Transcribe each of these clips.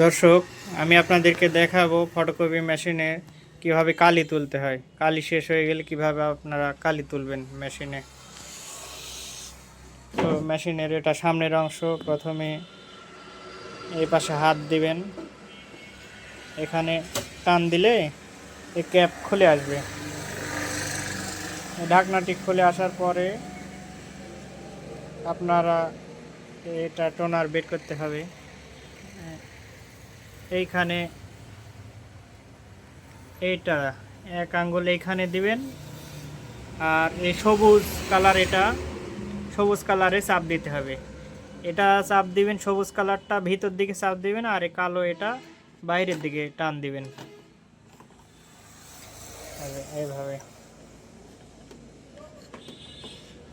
দর্শক, আমি আপনাদেরকে দেখাবো ফটোকপি মেশিনে কীভাবে কালি তুলতে হয়। কালি শেষ হয়ে গেলে কীভাবে আপনারা কালি তুলবেন মেশিনে তো মেশিনের এটা সামনের অংশ, প্রথমে এই পাশে হাত দিবেন। এখানে টান দিলে এই ক্যাপ খুলে আসবে। ঢাকনাটি খুলে আসার পরে আপনারা এটা টোনার বের করতে হবে। এইখানে এইটা এক আঙ্গুল এইখানে দিবেন। আর এই সবুজ কালার এটা, সবুজ কালারে চাপ দিতে হবে। এটা চাপ দিবেন, সবুজ কালারটা ভিতর দিকে চাপ দিবেন আর এই কালো এটা বাইরের দিকে টান দিবেন। এইভাবে।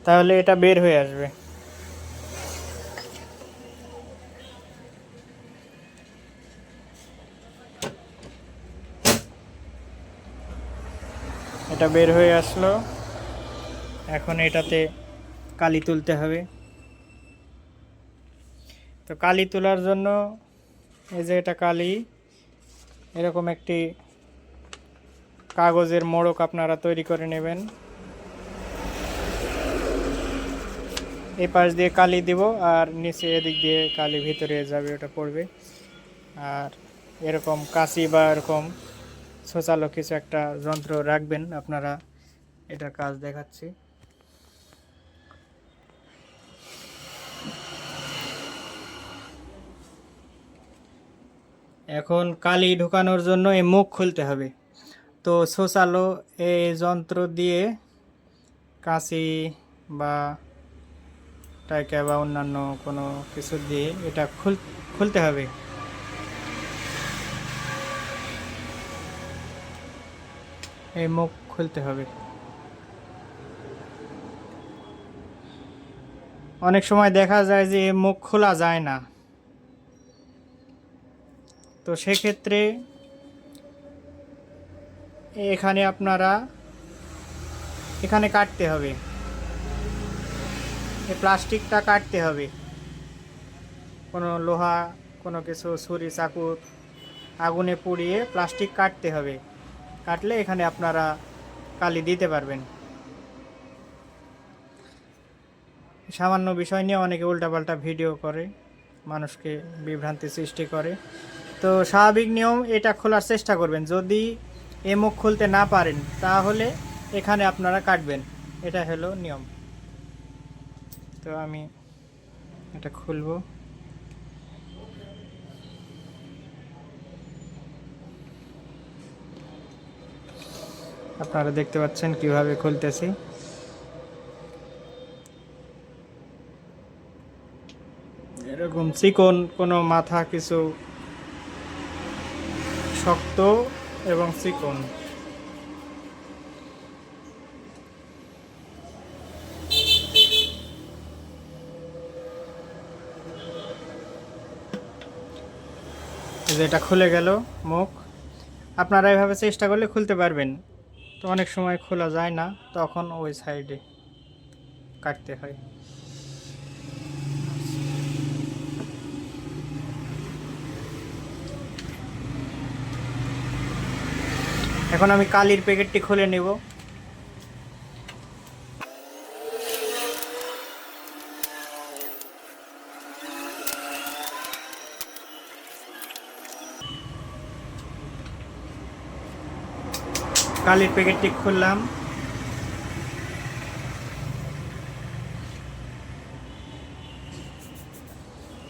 তাহলে এটা বের হয়ে আসবে। এটা বের হয়ে আসলো। এখন এটাতে কালি তুলতে হবে। তো কালি তোলার জন্য এই যে এটা কালি, এরকম একটি কাগজের মোড়ক আপনারা তৈরি করে নেবেন। এই পাশ দিয়ে কালি দিব আর নিচে এদিক দিয়ে কালি ভিতরে যাবে, ওটা পড়বে। আর এরকম কাঁচি বা এরকম শোচালো কিছু একটা যন্ত্র রাখবেন, আপনারা এটা কাজ দেখাচ্ছি। এখন কালি ঢোকানোর জন্য এই মুখ খুলতে হবে। তো শোচালো এই যন্ত্র দিয়ে কাঁচি বা টাইকা বা অন্যান্য কোনো কিছু দিয়ে এটা খুল, খুলতে হবে। এই মুখ খুলতে হবে। অনেক সময় দেখা যায় যে মুখ খোলা যায় না। তো সেক্ষেত্রে এখানে আপনারা এখানে কাটতে হবে। এই প্লাস্টিকটা কাটতে হবে। কোনো লোহা, কোনো কিছু, ছুরি, চাকু, আগুনে পুড়িয়ে প্লাস্টিক কাটতে হবে। কাটলে এখানে আপনারা কালি দিতে পারবেন। সামান্য বিষয় নিয়ে অনেকে উল্টাপাল্টা ভিডিও করে, মানুষকে বিভ্রান্তি সৃষ্টি করে। তো স্বাভাবিক নিয়ম, এটা খোলার চেষ্টা করবেন। যদি এ মুখ খুলতে না পারেন, তাহলে এখানে আপনারা কাটবেন। এটা হলো নিয়ম। তো আমি এটা খুলবো। আপনারা দেখতে পাচ্ছেন কীভাবে খুলতেছি। এরকম চিকন কোনো মাথা কিছু শক্ত এবং চিকন। এই যে এটা খুলে গেল মুখ। আপনারা এভাবে চেষ্টা করলে খুলতে পারবেন। তো অনেক সময় খোলা যায় না, তখন ওই সাইডে কাটতে হয়। এখন আমি কালির প্যাকেটটি খুলে নেব। কালির প্যাকেটটি খুললাম।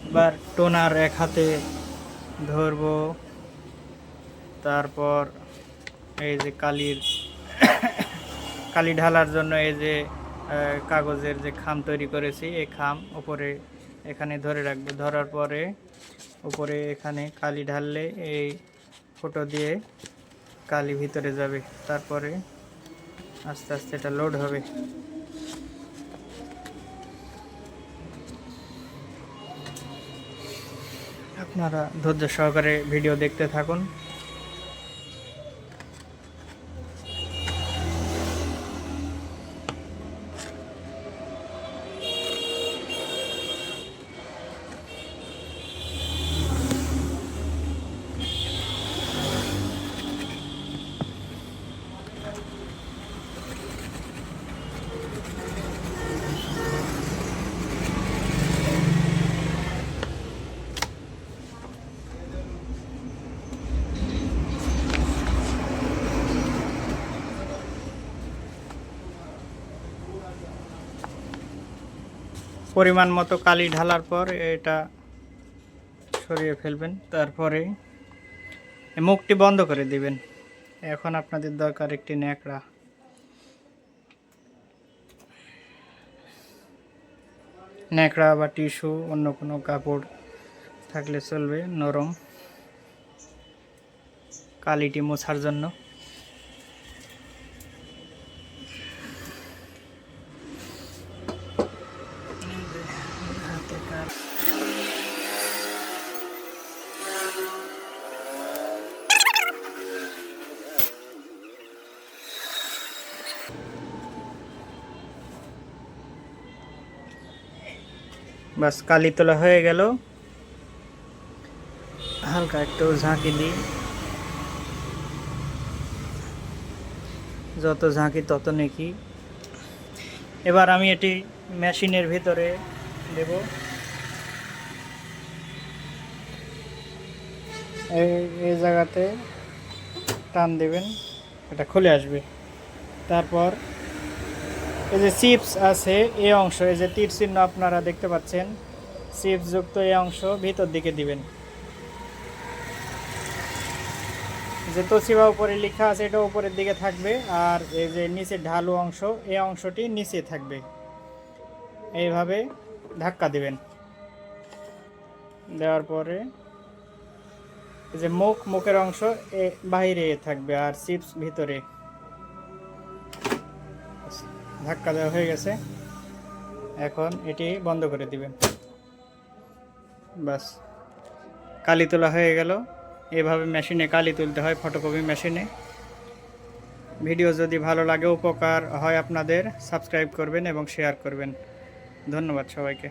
এবার টোনার এক হাতে ধরবো। তারপর এই যে কালির, কালি ঢালার জন্য এই যে কাগজের যে খাম তৈরি করেছি, এই খাম উপরে এখানে ধরে রাখব। ধরার পরে উপরে এখানে কালি ঢাললে এই ফটো দিয়ে কালি ভিতরে যাবে, তারপরে আস্তে আস্তে এটা লোড হবে। আপনারা ধৈর্য সহকারে ভিডিও দেখতে থাকুন। পরিমাণ মতো কালি ঢালার পর এটা সরিয়ে ফেলবেন। তারপরে মুখটি বন্ধ করে দিবেন। এখন আপনাদের দরকার একটি ন্যাকড়া। ন্যাকড়া বা টিস্যু, অন্য কোনো কাপড় থাকলে চলবে নরম কালিটি মোছার জন্য হাতে কালি। বাস কালি তোলা হয়ে গেল। হালকা একটু ঝাঁকি দিই। যত ঝাঁকি তত নেকি। এবার আমি এটি মেশিনের ভিতরে দেব। এই জায়গাতে টান দেবেন, এটা খুলে আসবে। তারপর এই যে চিপস আছে এই অংশ, এই যে তীর চিহ্ন আপনারা দেখতে পাচ্ছেন, চিপস যুক্ত এই অংশ ভিতর দিকে দিবেন। যে তসিবা উপরে লেখা আছে, এটা উপরের দিকে থাকবে, আর এই যে নিচে ঢালু অংশ এই অংশটি নিচে থাকবে। এইভাবে ধাক্কা দিবেন। দেওয়ার পরে যে মুখ, মুখের অংশ এ বাইরে থাকবে, আর চিপস ভিতরে। ধাক্কা দেওয়া হয়ে গেছে। এখন এটি বন্ধ করে দিবেন। বাস কালি তোলা হয়ে গেল। এভাবে মেশিনে কালি তুলতে হয়, ফটোকপি মেশিনে। ভিডিও যদি ভালো লাগে, উপকার হয় আপনাদের, সাবস্ক্রাইব করবেন এবং শেয়ার করবেন। ধন্যবাদ সবাইকে।